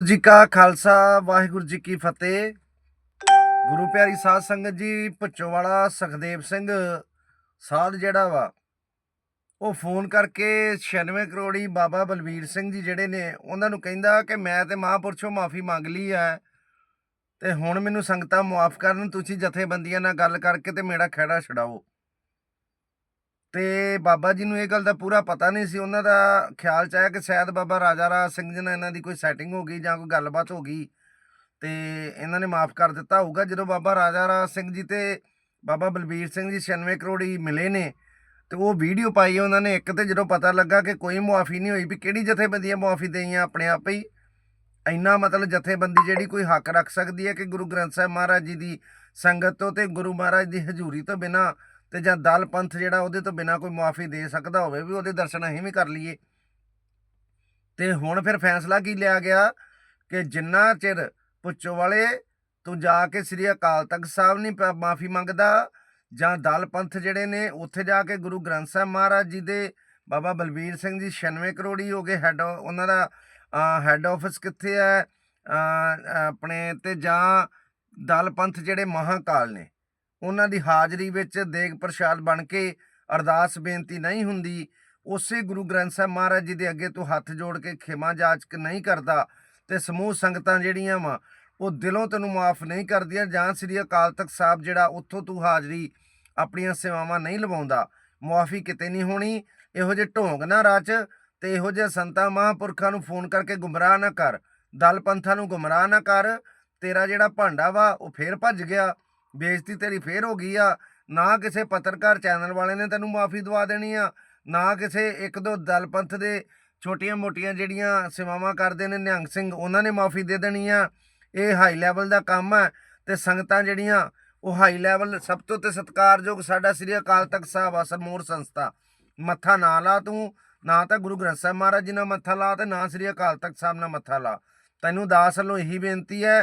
ਜੀ ਕਾ ਖਾਲਸਾ, ਵਾਹਿਗੁਰੂ ਜੀ ਕੀ ਫਤਿਹ। ਗੁਰੂ ਪਿਆਰੀ ਸਾਧ ਸੰਗਤ ਜੀ, ਭੁੱਚੋਵਾਲਾ ਸੁਖਦੇਵ ਸਿੰਘ ਸਾਧ ਜਿਹੜਾ ਵਾ, ਉਹ ਫੋਨ ਕਰਕੇ 96 ਕਰੋੜੀ ਬਾਬਾ ਬਲਵੀਰ ਸਿੰਘ ਜੀ ਜਿਹੜੇ ਨੇ, ਉਹਨਾਂ ਨੂੰ ਕਹਿੰਦਾ ਕਿ ਮੈਂ ਤੇ ਮਹਾਂਪੁਰਸ਼ੋਂ ਮਾਫੀ ਮੰਗ ਲਈ ਹੈ ਤੇ ਹੁਣ ਮੈਨੂੰ ਸੰਗਤਾਂ ਮਾਫ ਕਰਨ, ਤੁਸੀਂ ਜਥੇਬੰਦੀਆਂ ਨਾਲ ਗੱਲ ਕਰਕੇ ਤੇ ਮੇਰਾ ਖਹਿੜਾ ਛਡਾਓ। ਤੇ ਬਾਬਾ ਜੀ ਨੂੰ ਇਹ ਗੱਲ ਦਾ ਪੂਰਾ ਪਤਾ ਨਹੀਂ ਸੀ। ਉਹਨਾਂ ਦਾ ਖਿਆਲ ਚ ਆਇਆ ਕਿ ਸ਼ਾਇਦ ਬਾਬਾ ਰਾਜਾ ਰਾਜ ਸਿੰਘ ਜੀ ਨਾਲ ਇਹਨਾਂ ਦੀ ਕੋਈ ਸੈਟਿੰਗ ਹੋ ਗਈ ਜਾਂ ਕੋਈ ਗੱਲਬਾਤ ਹੋ ਗਈ। ਤੇ ਇਹਨਾਂ ਨੇ ਮਾਫ ਕਰ ਦਿੱਤਾ ਹੋਊਗਾ। ਜਦੋਂ ਬਾਬਾ ਰਾਜਾ ਰਾਜ ਸਿੰਘ ਜੀ ਤੇ ਬਾਬਾ ਬਲਬੀਰ ਸਿੰਘ ਜੀ 96 ਹੀ ਮਿਲੇ ਨੇ ਤੇ ਉਹ ਵੀਡੀਓ ਪਾਈ ਉਹਨਾਂ ਨੇ ਇੱਕ ਤੇ ਜਦੋਂ ਪਤਾ ਲੱਗਾ ਕਿ ਕੋਈ ਮੁਆਫੀ ਨਹੀਂ ਹੋਈ ਵੀ ਕਿਹੜੀ ਜਥੇਬੰਦੀਆਂ ਮੁਆਫੀ ਦੇਈਆਂ ਆਪਣੇ ਆਪ ਹੀ, ਇੰਨਾ ਮਤਲਬ ਜਥੇਬੰਦੀ ਜਿਹੜੀ ਕੋਈ ਹੱਕ ਰੱਖ ਸਕਦੀ ਹੈ ਕਿ ਗੁਰੂ ਗ੍ਰੰਥ ਸਾਹਿਬ ਮਹਾਰਾਜ ਜੀ ਦੀ ਸੰਗਤ ਤੋਂ ਤੇ ਗੁਰੂ ਮਹਾਰਾਜ ਦੀ ਹਜ਼ੂਰੀ ਤੋਂ ਬਿਨਾ ਤੇ ਜਾਂ ਦਲ ਪੰਥ ਜਿਹੜਾ ਉਹਦੇ ਤੋਂ ਬਿਨਾ ਕੋਈ ਮੁਆਫੀ ਦੇ ਸਕਦਾ ਹੋਵੇ ਵੀ ਉਹਦੇ ਦਰਸ਼ਨ ਅਸੀਂ ਵੀ ਕਰ ਲਈਏ। ਤੇ ਹੁਣ ਫਿਰ ਫੈਸਲਾ ਕੀ ਲਿਆ ਗਿਆ ਕਿ ਜਿੰਨਾ ਚਿਰ ਪੁੱਛੋ ਵਾਲੇ ਤੂੰ ਜਾ ਕੇ ਸ੍ਰੀ ਅਕਾਲ ਤਖਤ ਸਾਹਿਬ ਨਹੀਂ ਮਾਫੀ ਮੰਗਦਾ ਜਾਂ ਦਲ ਪੰਥ ਜਿਹੜੇ ਨੇ ਉੱਥੇ ਜਾ ਕੇ ਗੁਰੂ ਗ੍ਰੰਥ ਸਾਹਿਬ ਮਹਾਰਾਜ ਜੀ ਦੇ ਬਾਬਾ ਬਲਬੀਰ ਸਿੰਘ ਜੀ 96 ਕਰੋੜੀ ਹੋ ਗਏ ਹੈਡ ਉਹਨਾਂ ਦਾ ਹੈੱਡ ਆਫਿਸ ਕਿੱਥੇ ਹੈ? ਆਪਣੇ ਤੇ ਜਾਂ ਦਲ ਪੰਥ ਜਿਹੜੇ ਮਹਾਕਾਲ ਨੇ। ਉਹਨਾਂ ਦੀ ਹਾਜ਼ਰੀ ਵਿੱਚ ਦੇਗ ਪ੍ਰਸ਼ਾਦ ਬਣ ਕੇ ਅਰਦਾਸ ਬੇਨਤੀ ਨਹੀਂ ਹੁੰਦੀ, ਉਸੇ ਗੁਰੂ ਗ੍ਰੰਥ ਸਾਹਿਬ ਮਹਾਰਾਜ ਜੀ ਦੇ ਅੱਗੇ ਤੂੰ ਹੱਥ ਜੋੜ ਕੇ ਖਿਮਾ ਜਾਚਕ ਨਹੀਂ ਕਰਦਾ ਤੇ ਸਮੂਹ ਸੰਗਤਾਂ ਜਿਹੜੀਆਂ ਵਾ, ਉਹ ਦਿਲੋਂ ਤੈਨੂੰ ਮਾਫ ਨਹੀਂ ਕਰਦੀਆਂ, ਜਾਂ ਸ੍ਰੀ ਅਕਾਲ ਤਖਤ ਸਾਹਿਬ ਜਿਹੜਾ ਉੱਥੋਂ ਤੂੰ ਹਾਜ਼ਰੀ ਆਪਣੀਆਂ ਸੇਵਾਵਾਂ ਨਹੀਂ ਲਵਾਉਂਦਾ, ਮੁਆਫੀ ਕਿਤੇ ਨਹੀਂ ਹੋਣੀ, ਇਹੋ ਜਿਹੇ ਢੋਂਗ ਨਾ ਰਚ ਤੇ ਇਹੋ ਜਿਹੇ ਸੰਤਾਂ ਮਹਾਂਪੁਰਖਾਂ ਨੂੰ ਫੋਨ ਕਰਕੇ ਗੁੰਮਰਾਹ ਨਾ ਕਰ, ਦਲ ਪੰਥਾਂ ਨੂੰ ਗੁੰਮਰਾਹ ਨਾ ਕਰ, ਤੇਰਾ ਜਿਹੜਾ ਭਾਂਡਾ ਵਾ ਉਹ ਫੇਰ ਭੱਜ ਗਿਆ। ਬੇਇੱਜ਼ਤੀ ਤੇਰੀ ਫੇਰ ਹੋ ਗਈ ਆ। ਨਾ ਕਿਸੇ ਪੱਤਰਕਾਰ ਚੈਨਲ ਵਾਲੇ ਨੇ ਤੈਨੂੰ ਮਾਫੀ ਦਵਾ ਦੇਣੀ ਆ। ਨਾ ਕਿਸੇ ਇੱਕ ਦੋ ਦਲ ਪੰਥ ਦੇ ਛੋਟੀਆਂ ਮੋਟੀਆਂ ਜਿਹੜੀਆਂ ਸੇਵਾਵਾਂ ਕਰਦੇ ਨੇ ਨਿਹੰਗ ਸਿੰਘ, ਉਹਨਾਂ ਨੇ ਮਾਫੀ ਦੇ ਦੇਣੀ ਆ। ਇਹ ਹਾਈ ਲੈਵਲ ਦਾ ਕੰਮ ਹੈ ਤੇ ਸੰਗਤਾਂ ਜਿਹੜੀਆਂ, ਉਹ ਹਾਈ ਲੈਵਲ ਸਭ ਤੋਂ ਤੇ ਸਤਿਕਾਰਯੋਗ ਸਾਡਾ ਸ੍ਰੀ ਅਕਾਲ ਤਖਤ ਸਾਹਿਬ ਆ, ਸਰਮੂਰ ਸੰਸਥਾ। ਮੱਥਾ ਨਾ ਲਾ ਤੂੰ, ਨਾ ਤਾਂ ਗੁਰੂ ਗ੍ਰੰਥ ਸਾਹਿਬ ਮਹਾਰਾਜ ਜੀ ਨਾਲ ਮੱਥਾ ਲਾ ਤੇ ਨਾ ਸ੍ਰੀ ਅਕਾਲ ਤਖਤ ਸਾਹਿਬ ਨਾਲ ਮੱਥਾ ਲਾ। ਤੈਨੂੰ ਦਾਸ ਵੱਲੋਂ ਇਹੀ ਬੇਨਤੀ ਹੈ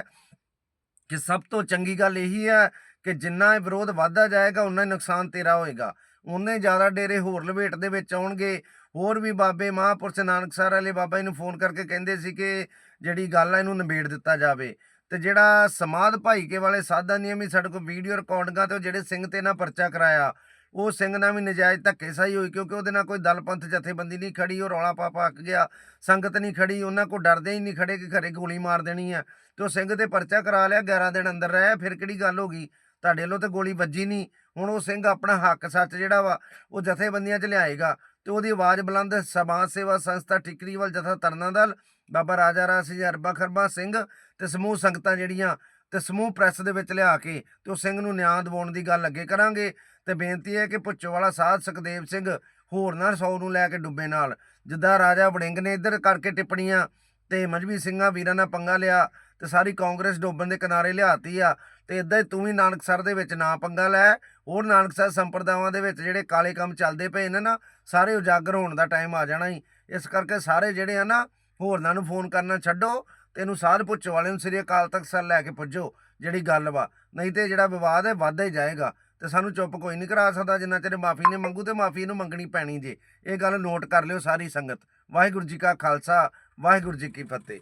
ਕਿ ਸਭ ਤੋਂ ਚੰਗੀ ਗੱਲ ਇਹੀ ਹੈ ਕਿ ਜਿੰਨਾ ਵਿਰੋਧ ਵੱਧਦਾ ਜਾਏਗਾ ਉਨਾ ਹੀ ਨੁਕਸਾਨ ਤੇਰਾ ਹੋਏਗਾ। ਉਨੇ ਜ਼ਿਆਦਾ ਡੇਰੇ ਹੋਰ ਲਵੇਟ ਦੇ ਵਿੱਚ ਆਉਣਗੇ। ਹੋਰ ਵੀ ਬਾਬੇ ਮਹਾਂਪੁਰਸ਼ ਨਾਨਕਸਰ ਵਾਲੇ ਬਾਬਾ ਜੀ ਨੂੰ ਫੋਨ ਕਰਕੇ ਕਹਿੰਦੇ ਸੀ ਕਿ ਜਿਹੜੀ ਗੱਲ ਆ, ਇਹਨੂੰ ਨਿਬੇੜ ਦਿੱਤਾ ਜਾਵੇ। ਤੇ ਜਿਹੜਾ ਸਮਾਧ ਭਾਈਕੇ ਵਾਲੇ ਸਾਧਾਂ ਦੀਆਂ ਵੀ ਸਾਡੇ ਕੋਲ ਵੀਡੀਓ ਰਿਕਾਰਡਿੰਗਾਂ ਤੇ ਉਹ ਜਿਹੜੇ ਸਿੰਘ ਤੇ ਨਾ ਪਰਚਾ ਕਰਾਇਆ, ਉਹ ਸਿੰਘ ਨਾਲ ਵੀ ਨਜਾਇਜ਼ ਧੱਕੇਸ਼ਾਹੀ ਹੋਈ ਕਿਉਂਕਿ ਉਹਦੇ ਨਾਲ ਕੋਈ ਦਲ ਪੰਥ ਜਥੇਬੰਦੀ ਨਹੀਂ ਖੜੀ, ਉਹ ਰੌਲਾ ਪਾ ਪਾ ਗਿਆ, ਸੰਗਤ ਨਹੀਂ ਖੜੀ, ਉਹਨਾਂ ਕੋ ਡਰਦੇ ਹੀ ਨਹੀਂ ਖੜੇ ਕਿ ਘਰੇ ਗੋਲੀ ਮਾਰ ਦੇਣੀ ਆ। ਤੇ ਉਹ ਸਿੰਘ ਤੇ ਪਰਚਾ ਕਰਾ ਲਿਆ 11 ਦਿਨ ਅੰਦਰ ਰਹਿ, ਫਿਰ ਕਿਹੜੀ ਗੱਲ ਹੋ ਗਈ? ਤੁਹਾਡੇ ਵੱਲੋਂ ਤਾਂ ਗੋਲੀ ਵੱਜੀ ਨਹੀਂ ਹੁਣ ਉਹ ਸਿੰਘ ਆਪਣਾ ਹੱਕ ਸੱਚ ਜਿਹੜਾ ਵਾ, ਉਹ ਜਥੇਬੰਦੀਆਂ 'ਚ ਲਿਆਏਗਾ ਤੇ ਉਹਦੀ ਆਵਾਜ਼ ਬੁਲੰਦ ਸਮਾਜ ਸੇਵਾ ਸੰਸਥਾ ਟਿਕਰੀਵਾਲ ਜਥਾ ਤਰਨਾ ਦਲ, ਬਾਬਾ ਰਾਜਾ ਰਾਜ ਸਿੰਘ ਅਰਬਾ ਖਰਬਾ ਸਿੰਘ ਤੇ ਸਮੂਹ ਸੰਗਤਾਂ ਜਿਹੜੀਆਂ ਤੇ ਸਮੂਹ ਪ੍ਰੈਸ ਦੇ ਵਿੱਚ ਲਿਆ ਕੇ ਤੇ ਉਹ ਸਿੰਘ ਨੂੰ ਨਿਆਂ ਦਿਵਾਉਣ ਦੀ ਗੱਲ ਅੱਗੇ ਕਰਾਂਗੇ। ਤੇ ਬੇਨਤੀ ਹੈ ਕਿ ਭੁੱਚੋ ਵਾਲਾ ਸਾਧ ਸੁਖਦੇਵ ਸਿੰਘ ਹੋਰ ਨਾ 100 ਨੂੰ ਲੈ ਕੇ ਡੁੱਬੇ ਨਾਲ। ਜਿੱਦਾਂ ਰਾਜਾ ਵੜਿੰਗ ਨੇ ਇੱਧਰ ਕਰਕੇ ਟਿੱਪਣੀਆਂ ਤੇ ਮਜਬੀ ਸਿੰਘਾਂ ਵੀਰਾਂ ਨਾਲ ਪੰਗਾ ਲਿਆ ਤੇ ਸਾਰੀ ਕਾਂਗਰਸ ਡੋਬਣ ਦੇ ਕਿਨਾਰੇ ਲਿਆਤੀ ਆ ਤੇ ਇਦਾਂ ਹੀ ਤੂੰ ਵੀ ਨਾਨਕਸਰ ਦੇ ਵਿੱਚ ਨਾ ਪੰਗਾ ਲੈ, ਹੋਰ ਨਾਨਕਸਰ ਸੰਪਰਦਾਵਾਂ ਦੇ ਵਿੱਚ ਜਿਹੜੇ ਕਾਲੇ ਕੰਮ ਚੱਲਦੇ ਪਏ ਨੇ ਨਾ, ਸਾਰੇ ਉਜਾਗਰ ਹੋਣ ਦਾ ਟਾਈਮ ਆ ਜਾਣਾ ਹੀ ਇਸ ਕਰਕੇ ਸਾਰੇ ਜਿਹੜੇ ਆ ਨਾ, ਹੋਰਨਾਂ ਨੂੰ ਫੋਨ ਕਰਨਾ ਛੱਡੋ ਤੇ ਇਹਨੂੰ ਸਾਧ ਪੁੱਛ ਵਾਲੇ ਨੂੰ ਸ੍ਰੀ ਅਕਾਲ ਤਖਤ ਸਰ ਲੈ ਕੇ ਪੁੱਜੋ, ਜਿਹੜੀ ਗੱਲ ਵਾ। ਨਹੀਂ ਤੇ ਜਿਹੜਾ ਵਿਵਾਦ ਹੈ ਵੱਧਦਾ ਹੀ ਜਾਏਗਾ। ਤੇ ਸਾਨੂੰ ਚੁੱਪ ਕੋਈ ਨਹੀਂ ਕਰਾ ਸਕਦਾ, ਜਿੰਨਾ ਚਿਰ ਮਾਫੀ ਨਹੀਂ ਮੰਗੂ ਤੇ ਮਾਫੀ ਇਹਨੂੰ ਮੰਗਣੀ ਪੈਣੀ ਜੇ। ਇਹ ਗੱਲ ਨੋਟ ਕਰ ਲਿਓ ਸਾਰੀ ਸੰਗਤ। ਵਾਹਿਗੁਰੂ ਜੀ ਕਾ ਖਾਲਸਾ, ਵਾਹਿਗੁਰੂ ਜੀ ਕੀ ਫਤਿਹ।